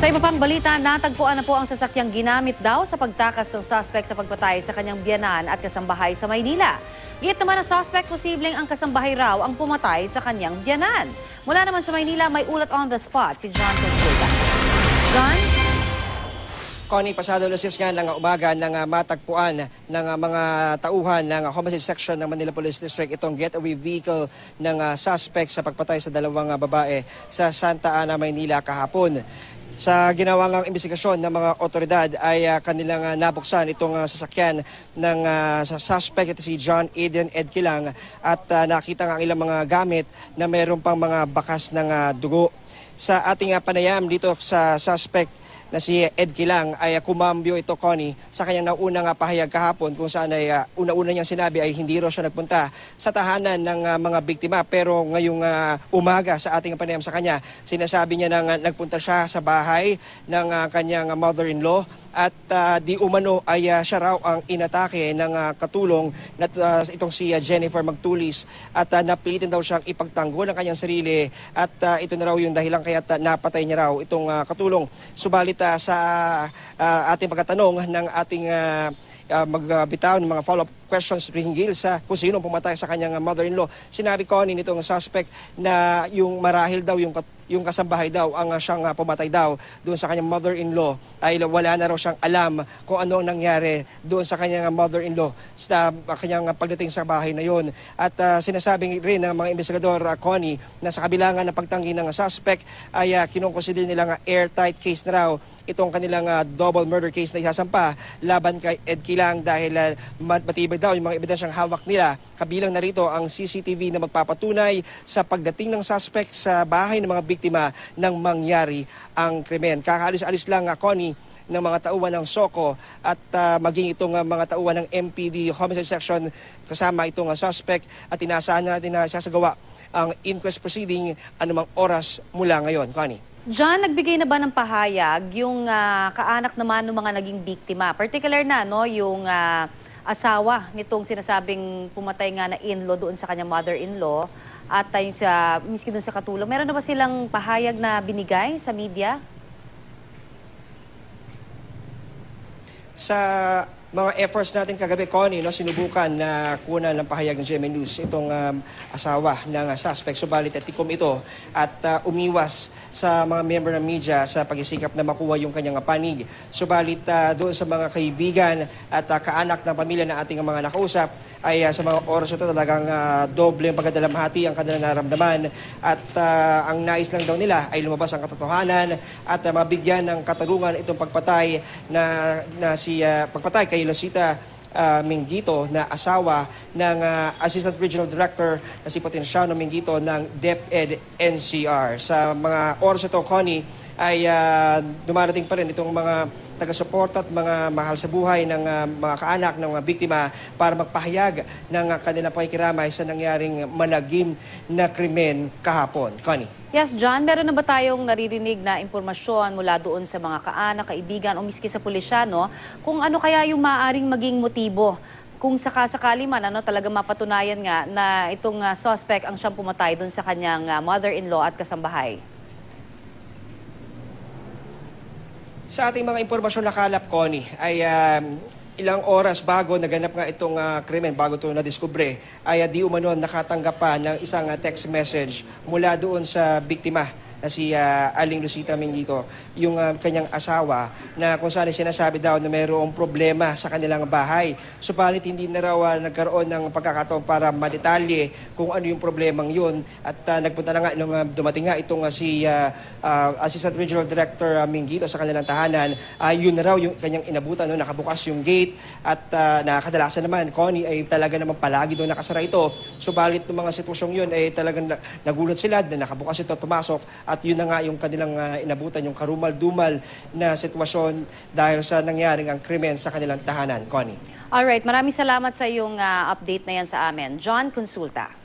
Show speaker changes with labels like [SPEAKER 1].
[SPEAKER 1] Sa iba pang balita, natagpuan na po ang sasakyang ginamit daw sa pagtakas ng suspect sa pagpatay sa kanyang biyanan at kasambahay sa Maynila. Git naman ang suspect posibleng ang kasambahay raw ang pumatay sa kanyang biyanan. Mula naman sa Maynila, may ulat on the spot si John Consulta. John?
[SPEAKER 2] Connie, pasado alas 10 nga ng umaga nang ah, matagpuan ng ah, mga tauhan ng ah, homicide section ng Manila Police District itong getaway vehicle ng ah, suspect sa pagpatay sa dalawang ah, babae sa Santa Ana, Maynila kahapon. Sa ginawang investigasyon ng mga otoridad ay ah, kanilang ah, nabuksan itong ah, sasakyan ng ah, sa suspect ito si John Aiden Edkilang at ah, nakita nga ang ilang mga gamit na mayroon pang mga bakas ng ah, dugo. Sa ating ah, panayam dito sa suspect na si Ed Kilang ay uh, kumambyo ito, Connie, sa kanyang naunang uh, pahayag kahapon kung saan ay uh, una-una niyang sinabi ay hindi raw siya nagpunta sa tahanan ng uh, mga biktima. Pero ngayong uh, umaga sa ating panayam sa kanya, sinasabi niya na uh, nagpunta siya sa bahay ng uh, kanyang mother-in-law at uh, di umano ay uh, siya raw ang inatake ng uh, katulong na uh, itong si uh, Jennifer Magtulis at uh, napilitin daw siyang ipagtanggol ng kanyang sarili at uh, ito na raw yung dahilan kaya uh, napatay niya raw itong uh, katulong. Subalit uh, sa uh, ating pagkatanong ng ating uh, uh, magbitaw ng mga follow-up questions hinggil sa kung sino pumatay sa kanyang mother-in-law. Sinabi ko ni nitong suspect na yung marahil daw yung yung kasambahay daw ang uh, siyang uh, pumatay daw doon sa kanyang mother-in-law ay wala na raw siyang alam kung ano ang nangyari doon sa kanyang mother-in-law sa uh, kanyang pagdating sa bahay na yon. At uh, sinasabi rin ng mga investigador uh, Connie na sa kabilangan ng pagtanggi ng suspect ay uh, kinukonsider nila nga airtight case na raw itong kanilang uh, double murder case na isasampa laban kay Ed Kilang dahil uh, matibay daw yung mga ebidensyang hawak nila. Kabilang narito ang CCTV na magpapatunay sa pagdating ng suspect sa bahay ng mga biktima nang mangyari ang krimen. Kakaalis-alis lang, uh, Connie, ng mga tauhan ng SOCO at uh, maging itong uh, mga tauhan ng MPD Homicide Section kasama itong uh, suspect at inaasahan na natin na sasagawa ang inquest proceeding anumang oras mula ngayon. Connie.
[SPEAKER 1] John, nagbigay na ba ng pahayag yung uh, kaanak naman ng mga naging biktima? Particular na, no, yung uh, asawa nitong sinasabing pumatay nga na in-law doon sa kanyang mother-in-law at tayo sa, miski doon sa katulong. Meron na ba silang pahayag na binigay sa media?
[SPEAKER 2] Sa mga efforts natin kagabi, Connie, no, sinubukan na kunan ng pahayag ng GMA News itong um, asawa ng uh, suspect. Subalit at tikom ito at uh, umiwas sa mga member ng media sa pagsisikap na makuha yung kanyang panig. Subalit uh, doon sa mga kaibigan at uh, kaanak ng pamilya na ating mga nakausap, ay uh, sa mga oras ito talagang uh, doble ang pagkadalamhati ang kanilang naramdaman at uh, ang nais lang daw nila ay lumabas ang katotohanan at uh, mabigyan ng katarungan itong pagpatay na, na si uh, pagpatay kay Losita uh, Mingito na asawa ng uh, Assistant Regional Director na si Potenciano Mingito ng DepEd NCR. Sa mga oras ito, Connie, ay uh, dumarating pa rin itong mga taga-suporta at mga mahal sa buhay ng uh, mga kaanak ng mga biktima para magpahayag ng uh, kanilang pakikiramay sa nangyaring managim na krimen kahapon. Connie.
[SPEAKER 1] Yes, John, meron na ba tayong naririnig na impormasyon mula doon sa mga kaanak, kaibigan o miski sa pulisya, no? Kung ano kaya yung maaaring maging motibo kung sakasakali man ano talaga mapatunayan nga na itong uh, suspect ang siyang pumatay doon sa kanyang uh, mother-in-law at kasambahay.
[SPEAKER 2] Sa ating mga impormasyon na kalap, Connie, ay um, ilang oras bago naganap nga itong uh, krimen, bago ito na-discover, ay uh, di umano nakatanggap pa ng isang uh, text message mula doon sa biktima na si uh, Aling Lucita Mingito, yung uh, kanyang asawa, na kung saan sinasabi daw na mayroong problema sa kanilang bahay. Subalit hindi na raw uh, nagkaroon ng pagkakataon para madetalye kung ano yung problemang yun. At uh, nagpunta na nga nung uh, dumating nga itong uh, si uh, uh, Assistant Regional Director uh, Mingito sa kanilang tahanan, uh, yun na raw yung kanyang inabutan, no? nakabukas yung gate at uh, nakadalasan naman, Connie ay talaga naman palagi doon nakasara ito. Subalit ng mga sitwasyong yun ay talagang nagulat sila na nakabukas ito at pumasok at yun na nga yung kanilang uh, inabutan, yung karumal-dumal na sitwasyon dahil sa nangyaring ang krimen sa kanilang tahanan. Connie.
[SPEAKER 1] Alright, maraming salamat sa iyong uh, update na yan sa amin. John Consulta.